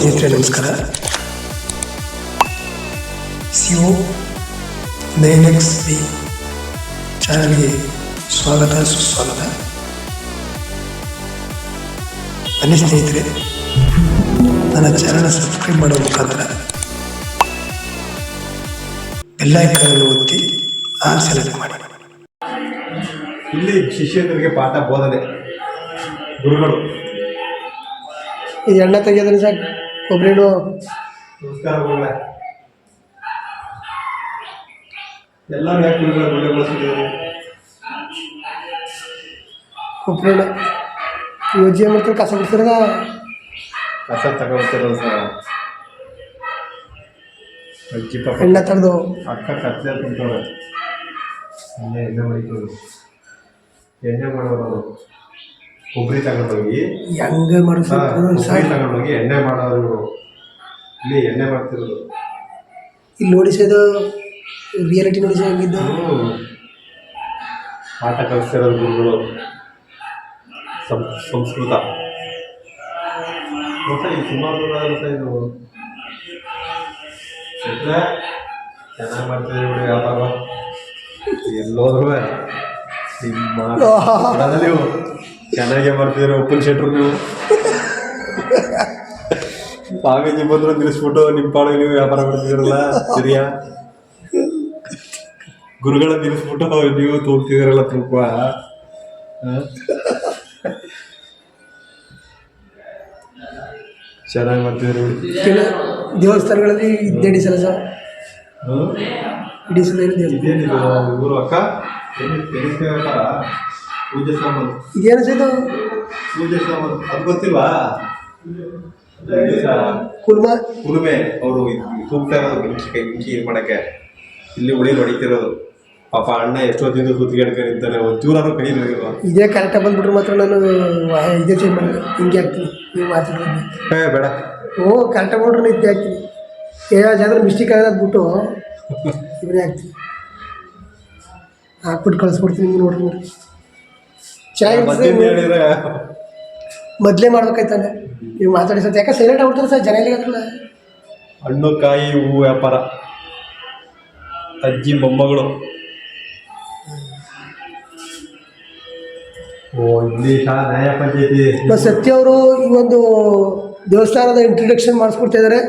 ಸ್ನೇಹಿತರೆ ನಮಸ್ಕಾರ. C O O nine X B ಚಾನಲ್ಗೆ ಸ್ವಾಗತ ಸುಸ್ವಾಗತ. ಬನ್ನಿ ಸ್ನೇಹಿತರೆ ನನ್ನ ಚಾನಲ್ ಸಬ್ಸ್ಕ್ರೈಬ್ ಮಾಡುವ ಮುಖಾಂತರ ಬೆಲ್ಲೈಕನ್ನು ಒತ್ತಿ ಆಲ್ ಸೆಲೆಕ್ಟ್ ಮಾಡಿ. ಇಲ್ಲಿ ಶಿಷ್ಯರಿಗೆ ಪಾಠ ಬೋಧನೆ. ಗುರುಗಳು. ಇದು ಎಣ್ಣೆ ತೆಗೆಯೋದ್ರೆ ಸಾಕು. ಕೊಬ್ಬರಿನು ನಮಸ್ಕಾರ ಗುರುಗಳೇ ಎಲ್ಲರೂ ಯಾಕೆ ಗುರುಗಳ ಬಳಸಿದ್ದೀರಿ? ಯೋಜಿ ಮಾಡ್ತಾರೆ ಕಸ ಬಿಡ್ತಾರ ಕಸ ತಗೊಳ್ತಿರೋದು ಸರ್. ಅಜ್ಜಿ ಪಾಪ ಎಣ್ಣೆ ತೆಗೆದು ಅಕ್ಕ ಕತ್ತೆ ಕುಂತವ್ರೆ ಎಣ್ಣೆ ಎಣ್ಣೆ ಮಾಡಿಕೊಳ್ಳೋದು ಎಣ್ಣೆ ಮಾಡೋರು ಕೊಬ್ಬರಿ ತಗೊಂಡೋಗಿ ಹೆಂಗೆ ಕೊಬ್ಬರಿ ತಗೊಂಡೋಗಿ ಎಣ್ಣೆ ಮಾಡೋರು ಇಲ್ಲಿ ಎಣ್ಣೆ ಮಾಡ್ತಿರೋದು. ಇಲ್ಲಿ ನೋಡಿಸೋದು ರಿಯಾಲಿಟಿ ನೋಡಿಸೋ ಹಂಗಿದ್ದು. ಆಟ ಪಾಠ ಕಲಿಸ್ತಿರೋದು ಗುರುಗಳು. ಸಂಸ್ಕೃತ. ಈ ಸುಮಾರು ಇದು? ಚೆನ್ನಾಗಿ ಮಾಡ್ತಿದ್ದೀರಿ ನೋಡಿ ವ್ಯಾಪಾರ. ಎಲ್ಲೋದ್ರೂ ನಿಮ್ಮ ಚೆನ್ನಾಗೇ ಮಾಡ್ತಿದ್ರೆ ಓಪನ್ ಶೆಟ್ರು ನೀವು. ಸ್ವಾಮೀಜಿ ಬಂದ್ರು ನಿಲ್ಲಿಸ್ಬಿಟ್ಟು ನಿಮ್ಮ ಪಾಡಿಗೆ ನೀವು ವ್ಯಾಪಾರ ಮಾಡ್ತಿದ್ದೀರಲ್ಲ ಸರಿಯಾ? ಗುರುಗಳ ನಿಲ್ಲಿಸ್ಬಿಟ್ಟು ನೀವು ತೂಗ್ತಿದಿರಲ್ಲ ತೂಕ ಚೆನ್ನಾಗಿ ಮಾಡ್ತಿದ್ರು. ಕೆಲ ದೇವಸ್ಥಾನಗಳಲ್ಲಿ ಇದ್ದೇ ಸಲ ಸರ್? ಇಡೀ ಸಲ ಇದೇನಿದು? ಇವರು ಅಕ್ಕ? ಪೂಜೆ ಸಾಮಾನು. ಇದೇನು ಇದು? ಪೂಜೆ ಸಾಮಾನು. ಅದು ಗೊತ್ತಿಲ್ವಾ? ಕುರ್ಮ? ಉಳುಮೆ ಅವರು ತೂಗ್ತಾ ಇರೋದು ಬೆಂಕಿ ಕೈ ಬೆಂಕಿ ಇದು ಮಾಡಕ್ಕೆ. ಇಲ್ಲಿ ಉಳಿ ಹೊಡಿತಿರೋದು. ಪಾಪ ಅಣ್ಣ ಎಷ್ಟೊತ್ತಿಂದ ಸುತ್ತಿಗೆಡ್ಕೊಂಡು ನಿಂತಾನೆ ಒಂಚೂರಾರು ಕೈ ಹಿಡಿದಿಲ್ವಾ? ಇದೇ ಕರೆಕ್ಟಾಗಿ ಬಂದ್ಬಿಟ್ರೆ ಮಾತ್ರ ನಾನು ಇದೇ ಚೇಂಜ್ ಮಾಡಿದೆ ಹಿಂಗೆ ಹಾಕ್ತೀನಿ ನೀವು ಮಾತಾಡೋದು ಹೇ ಬೇಡ. ಓ ಕರೆಕ್ಟಾಗಿ ಮಾಡ್ರೆ ಇದ್ದೇ ಹಾಕ್ತೀನಿ ಏ ಜನರು ಮಿಸ್ಟೇಕ್ ಆಗೋದು ಬಿಟ್ಟು ಇವರೇ ಹಾಕ್ತೀನಿ ಹಾಕ್ಬಿಟ್ಟು ಕಳಿಸ್ಬಿಡ್ತೀನಿ ನೋಡ್ರಿ ನೋಡ್ರಿ ಹೇಳಿದ್ರೆ. ಮೊದಲೇ ಮಾಡ್ಬೇಕಾಯ್ತಾನೆ. ನೀವು ಮಾತಾಡಿ ಸರ್ ಯಾಕೆ ಸೈಲೆಂಟ್ ಆಗ್ಬಿಡ್ತಾರೆ ಸರ್? ಜನ ಎಲ್ಲಿಗೆ ಹತ್ರಲ್ಲ ಹಣ್ಣು ಕಾಯಿ ಹೂವು ವ್ಯಾಪಾರ. ಅಜ್ಜಿ ಮೊಮ್ಮಗಳು. ಓ ನ್ಯಾಯ ಪಂಚಾಯತಿ ಸತ್ಯ ಅವರು ಈ ಒಂದು ದೇವಸ್ಥಾನದ ಇಂಟ್ರಡಕ್ಷನ್ ಮಾಡಿಸ್ಕೊಡ್ತಾ ಇದ್ದಾರೆ.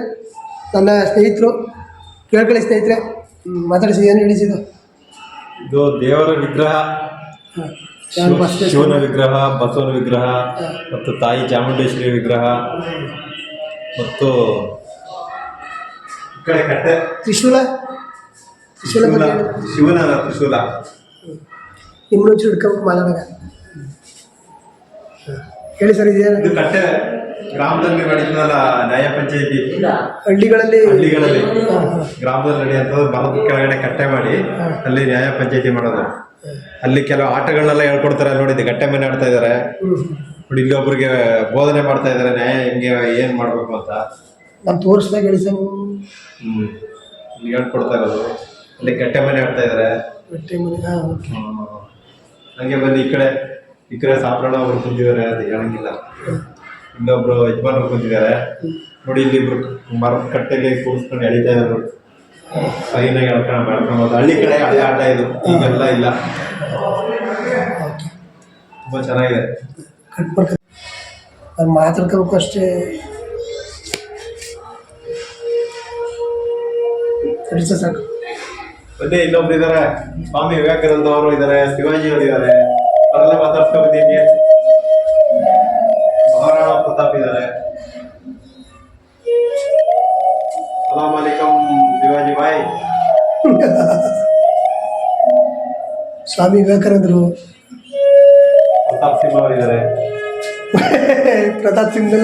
ನನ್ನ ಸ್ನೇಹಿತರು ಕೇಳ್ಕೊಳ್ಳಿ ಸ್ನೇಹಿತರೆ. ಮಾತಾಡಿಸಿ ಏನು ಹೇಳಿಸಿದ್ದು ಇದು? ದೇವರ ವಿಗ್ರಹ. ಶಿವನ ವಿಗ್ರಹ ಬಸವನ ವಿಗ್ರಹ ಮತ್ತು ತಾಯಿ ಚಾಮುಂಡೇಶ್ವರಿ ವಿಗ್ರಹ ಮತ್ತು ಈ ಕಡೆ ಕಟ್ಟೆ. ತ್ರಿಶೂಲ? ತ್ರಿಶೂಲ ತ್ರಿಶೂಲ. ಶಿವನ ತ್ರಿಶೂಲ. ಇನ್ನೂ ಹಿಡ್ಕೊಂಡು ಮಾತಾಡೋಣ ಹೇಳಿ ಸರ್ ಇದು ಕಟ್ಟೆ. ಗ್ರಾಮದಲ್ಲಿ ನಡೆಸಿದಲ್ಲ ನ್ಯಾಯ ಪಂಚಾಯತಿ? ಹಳ್ಳಿಗಳಲ್ಲಿ ಹಳ್ಳಿಗಳಲ್ಲಿ. ಗ್ರಾಮದಲ್ಲಿ ನಡೆಯುವಂಥದ್ದು ಬಲದ ಕೆಳಗಡೆ ಕಟ್ಟೆ ಮಾಡಿ ಅಲ್ಲಿ ನ್ಯಾಯ ಪಂಚಾಯತಿ ಮಾಡೋದು. ಅಲ್ಲಿ ಕೆಲವು ಆಟಗಳನ್ನೆಲ್ಲ ಹೇಳ್ಕೊಡ್ತಾರೆ ನೋಡಿ ಇದು ಗಟ್ಟೆ ಮನೆ ಆಡ್ತಾ ಇದ್ದಾರೆ ಹ್ಮ್. ನೋಡಿ ಇಲ್ಲೊಬ್ರಿಗೆ ಬೋಧನೆ ಮಾಡ್ತಾ ಇದ್ದಾರೆ ನ್ಯಾಯ ಹೆಂಗೆ ಏನ್ ಮಾಡ್ಬೇಕು ಅಂತ. ನಾನು ತೋರಿಸ್ದಾಗ ಹೇಳಿ ಸರ್ ಇಲ್ಲಿ ಹೇಳ್ಕೊಡ್ತಾ ಇರೋದು. ಅಲ್ಲಿ ಗಟ್ಟೆ ಮನೆ ಆಡ್ತಾ ಇದ್ದಾರೆ ಗಟ್ಟೆ ಮನೆ ಹಂಗೆ ಬಂದು ಈ ಕಡೆ ಈ ಕಡೆ ಸಾಪ್ರಾಣ ಅವ್ರು ಕುಂತಿದ್ದಾರೆ ಅದು ಹೇಳಂಗಿಲ್ಲ. ಇನ್ನೊಬ್ರು ಯಜಮಾನರು ಕುಂತಿದ್ದಾರೆ. ನೋಡಿ ಇಲ್ಲಿ ಇಬ್ರು ಮರದ ಕಟ್ಟೆಗೆ ಕೂರಿಸ್ಕೊಂಡು ಎಳಿತಾ ಇದ್ದಾರೆ ನೋಡಿ ಕೈನಾಗ ಹೇಳ್ಕೊಂಡು ಮಾಡ್ಕೊಂಡು ಹಳ್ಳಿ ಕಡೆ ಹಳೆ ಆಟ ಇದು ಈಗೆಲ್ಲ ಇಲ್ಲ. ತುಂಬ ಚೆನ್ನಾಗಿದೆ. ಕಟ್ ಮಾತಾಡ್ಕೋಬೇಕು ಅಷ್ಟೇ. ಕಡಿಸ ಸಾಕು. ಮತ್ತೆ ಇನ್ನೊಬ್ರು ಇದ್ದಾರೆ ಸ್ವಾಮಿ ವಿವೇಕಾನಂದ ಅವರು ಇದ್ದಾರೆ ಶಿವಾಜಿ ಅವರು ಇದಾರೆ. ಅವರೆಲ್ಲ ಮಾತಾಡ್ಸ್ಕೊ ಸ್ವಾಮಿ ವಿವೇಕಾನಂದರು. ಪ್ರತಾಪ್ ಸಿಂಹ ಇದಾರೆ ಪ್ರತಾಪ್ ಸಿಂಗ್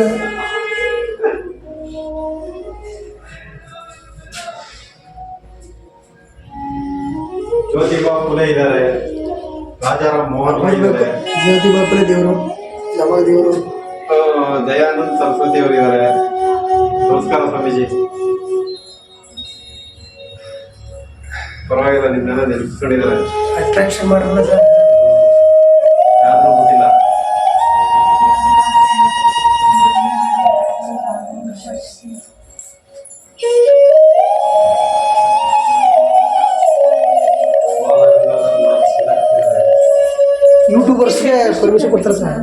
ಜ್ಯೋತಿಬಾ ಫುಲೆ ಇದ್ದಾರೆ. ರಾಜಾರಾಮ್ ಮೋಹನ್ ರಾಯ್ ಇದ್ದಾರೆ. ದೇವರು. ನಮ್ಮ ದೇವರು? ದಯಾನಂದ್ ಸರಸ್ವತಿ ಅವರು ಇದ್ದಾರೆ. ನಮಸ್ಕಾರ ಸ್ವಾಮೀಜಿ. ಪರವಾಗಿಲ್ಲ ನಿಮ್ಮೆಲ್ಲ ನೆನಪಿಸ್ಕೊಂಡಿದ್ದಾರೆ. ಅಟ್ರಾಕ್ಷನ್ ಮಾಡಲ್ಲ ಸರ್. ಯಾರನ್ನೂ ಬಿಟ್ಟಿಲ್ಲ ಯೂಟ್ಯೂಬರ್ಸ್ಗೆ ಪರ್ಮಿಷನ್ ಕೊಡ್ತಾರೆ ಸರ್.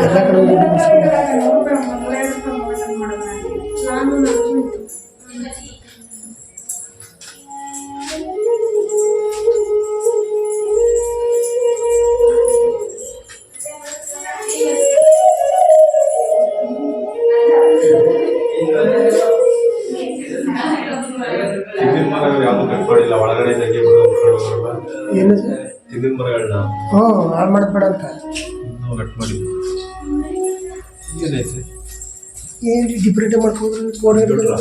ಎಲ್ಲ ಕಡೆ ಏನೈತೆ ಏನು ಡಿಪ್ರೇಟ್ ಕೋಡ್ Computer.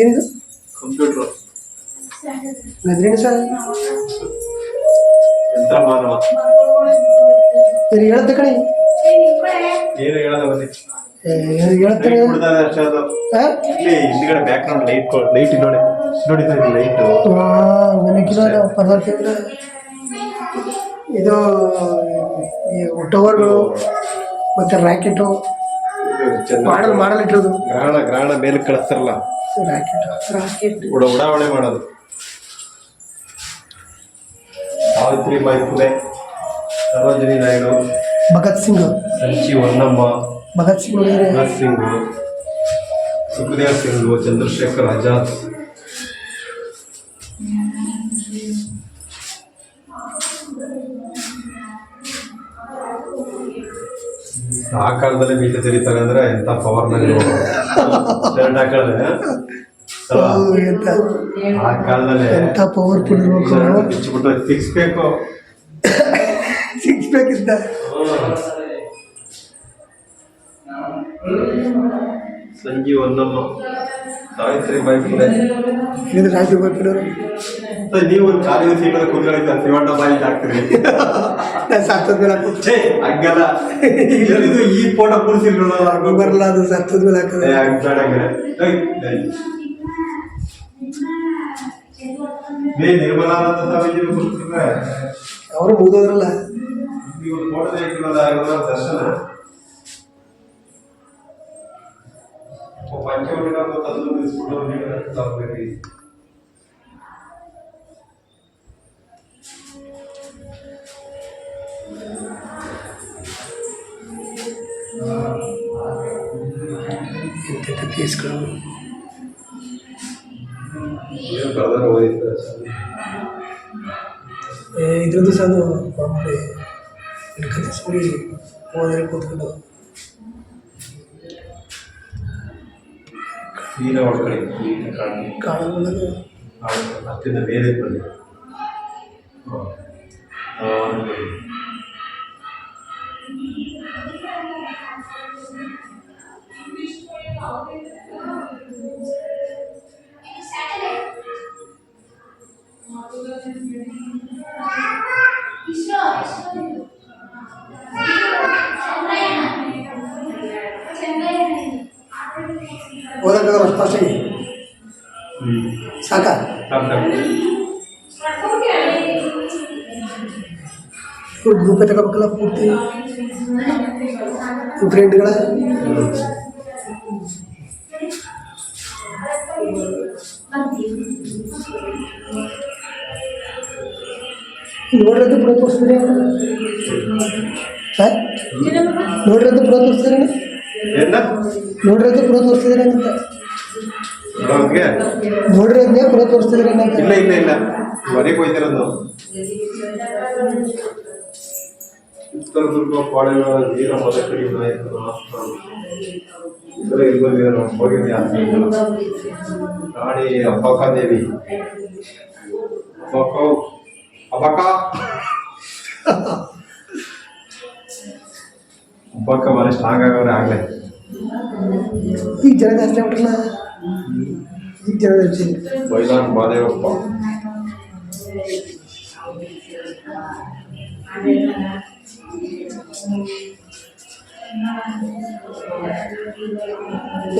ಏನಿದು? ಕಂಪ್ಯೂಟರ್ ಗದ್ರೇನು ಸರ್ ಯಂತ್ರ ಮಾನವ? ಏನು ಹೇಳುತ್ತೆ ಕಣೆ? ಏನು ಹೇಳೋದ ಬನ್ನಿ. ಏನು ಹೇಳ್ತಾರೆ ಹಿಂದ್ಗಡೆ ಬ್ಯಾಕ್ ಗ್ರೌಂಡ್ ಲೈಟ್ ಲೈಟ್ ನೋಡಿ. ನೋಡಿ ಲೈಟ್ ನನಗಿರೋ ಪದಾರ್ಥ ಇದು ಟವರ್ಗಳು ಮತ್ತು ರ್ಯಾಕೆಟು ಮಾಡಲ್ ಮಾಡಲ್ ಗ್ರಹಣ ಗ್ರಹಣ ಮೇಲೆ ಕಳಿಸ್ತಾರಲ್ಲ. ಉಡ ಉಡಾವಣೆ ಮಾಡೋದು. ಸಾವಿತ್ರಿ ಬಾಯಿ ಪುಲೆ ಸರೋಜಿನಿ ನಾಯ್ಡು ಭಗತ್ ಸಿಂಗ್. ಸಂಚಿ ಹೊನ್ನಮ್ಮ ಭಗತ್ ಸಿಂಗ್ ಭಗತ್ ಸಿಂಗ್ ಸುಖದೇವ್ ಸಿಂಗ್ ಚಂದ್ರಶೇಖರ್ ಆಜಾದ್. ಆ ಕಾಲದಲ್ಲಿ ಮೀಟ ತೆರೀತಾರೆ ಅಂದ್ರೆ ಎಂತ ಪವರ್ನಲ್ಲಿ ಶರ್ಟ್ ಎಂತ? ಆ ಕಾಲದಲ್ಲಿ ಎಂತ ಪವರ್ಫುಲ್ ಇರ್ಬೇಕು ಬಿಚ್ಚಿಬಿಟ್ಟು ಫಿಕ್ಸ್ ಬೇಕು ಸಿಕ್ಸ್ ಪ್ಯಾಕ್ ಇದ್ದ? ಸಂಜೀವ್ ಹೊನ್ನಮ್ಮ ಸಾವಿತ್ರಿ ಬಾಯಿ ಪುಲೆ ಇದು ರಾಜೀವ್ ಬಾಪಿನವರು ಮತ್ತೆ ನೀವು ಒಂದು ಖಾಲಿ ಸೀಟ್ ಕೂತ್ಕೊಳ್ಳಿ ಶಿವಣ್ಣ ಬಾಯಿ ಹಾಕ್ತೀರಿ. ಸತ್ತದ ಮೇಲೆ ಹಾಕೋದು ಛೇ ಹಂಗಲ್ಲ. ಇದು ಈ ಫೋಟೋ ಕೂರಿಸಿರ್ಲಿಲ್ಲ ಬರಲ್ಲ ಅದು ಸತ್ತದ ಮೇಲೆ ಹಾಕೋದು ಅವರು ಮುಗಿದೋದ್ರಲ್ಲ ದರ್ಶನ. ಏ, ಇದ್ರದ್ದು ಸಹ ಅದು ಮಾಮೂಲಿ ಕಲಿಸ್ಬಿಡಿ ಓದಿದ್ರೆ ಕೂತ್ಕೊಂಡು ನೀರ ಹೊಡ್ಕೊಳ್ಳಿ ನೀರಿನ ಕಾಣಿ ಕಾಣಬಹುದು ಹತ್ತಿಂದ ಓದಕ್ಕಾಗಲ್ಲ ಅಷ್ಟು ಫಾಸ್ಟಾಗಿ ಹ್ಞೂ ಸಾಕ ಸಾಕು ಸಾಕು ಗ್ರೂಪ್ ತಗೋಬೇಕಲ್ಲ ಪೂರ್ತಿ ಫ್ರೆಂಡ್ಗಳ ನೋಡ್ರದ್ದು ಪುರ ತೋರಿಸ್ತೀರಿ ಸರ್ ನೋಡ್ರದ್ದು ಪುರ ತೋರಿಸ್ತೀರಿ ಏನ? ನೋಡ್ರದ್ದು ಪುರ ತೋರಿಸ್ತಿದ್ದೀರ ನೋಡ್ರದ್ನೇ ಪುರ ತೋರಿಸ್ತಿದ್ದೀರ ಇಲ್ಲ ಇಲ್ಲ ಇಲ್ಲ. ಮನೆಗೆ ಹೋಯ್ತಿರೋದು ಚಿತ್ರದುರ್ಗ ಪಾಳೆಗಾರ ವೀರ ಮದಕರಿ ಇದರ ಆಸ್ಥಾನ ರಾಣಿ ಅಬ್ಬಕಾದೇವಿ ಅಬ್ಬಕ ಅಬ್ಬಕ ಅಬ್ಬಕ್ಕ ಮನೆ ಸ್ಟ್ರಾಂಗ್ ಆಗವ್ರೆ ಆಗ್ಲೇ ಈಗ ಜನ ಜಾಸ್ತಿ ಆಗ್ಬಿಟ್ರಲ್ಲ ಈಗ ಜನ ಜಾಸ್ತಿ ಬೈಲಾನ್ ಮಾದೇವಪ್ಪ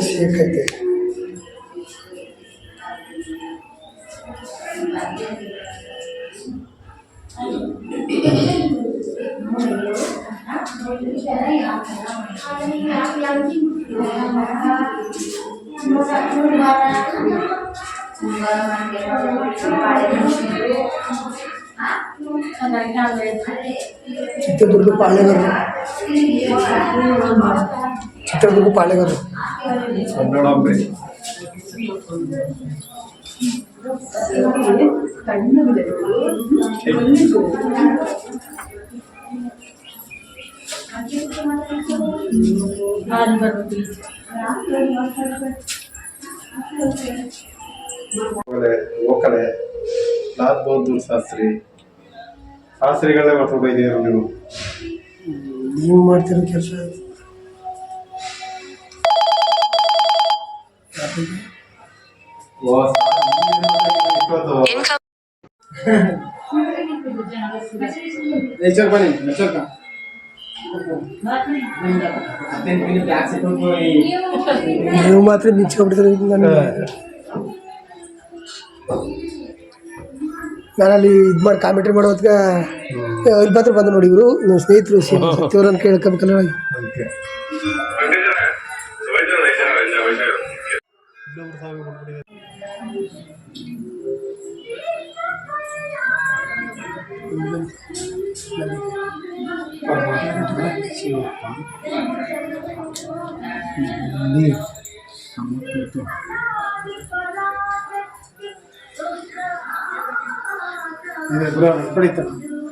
ಸಿಕ್ಕೈತೆ ಚಿತ್ರದುರ್ಗ ಪಾಳ್ಯಗಾರರು ಚಿತ್ರದುರ್ಗ ಪಾಳ್ಯಗಾರರು ಕನ್ನಡ ಅಂಬೆ ಆಮೇಲೆ ಓಕಲೆ ಲಾಲ್ ಬಹದ್ದೂರ್ ಶಾಸ್ತ್ರಿ. ಶಾಸ್ತ್ರಿಗಳೇ ಮಾಡ್ಕೊಂಡು ಇದ್ದೀರ ನೀವು? ನೀವು ಮಾಡ್ತಿರೋ ಕೆಲಸ ವಾ, ನೀವು ಮಾತ್ರ ಮಿಂಚ್ಕೊಂಡ್ಬಿಡ್ತೀರಿ ನಾನಲ್ಲಿ ನಾನು ಅಲ್ಲಿ ಇದು ಮಾಡಿ ಕಾಮೆಂಟ್ರಿ ಮಾಡೋ ಹೊತ್ತಿಗೆ ಇಲ್ಲಿ ಮಾತ್ರ ಬಂದು ನೋಡಿ ಇವರು. ನಮ್ಮ ಸ್ನೇಹಿತರು ಸತ್ಯವ್ರನ್ನ ಕೇಳ್ಕೊಬೇಕಲ್ಲ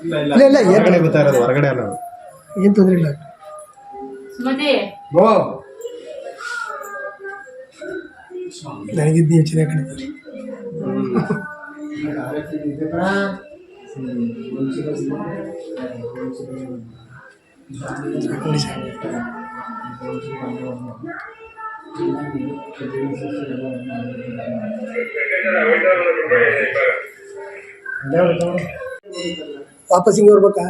ಇಲ್ಲ ಇಲ್ಲ ಇಲ್ಲ, ಇಲ್ಲ, ಏನ್ ಹೊರಗಡೆ ಬರ್ತಾ ಇರೋದು ಹೊರಗಡೆ ಅಲ್ಲ ಏನು ತೊಂದರೆ ಇಲ್ಲ ಸುಮತಿ ಗೋ ನನಗಿದ್ದು ಹೆಚ್ಚಿನ ಕಡಿಮೆ ಸಾಕು ಸಾಕು. ವಾಪಸ್ ಹಿಂಗೆ ಬರ್ಬೇಕಾ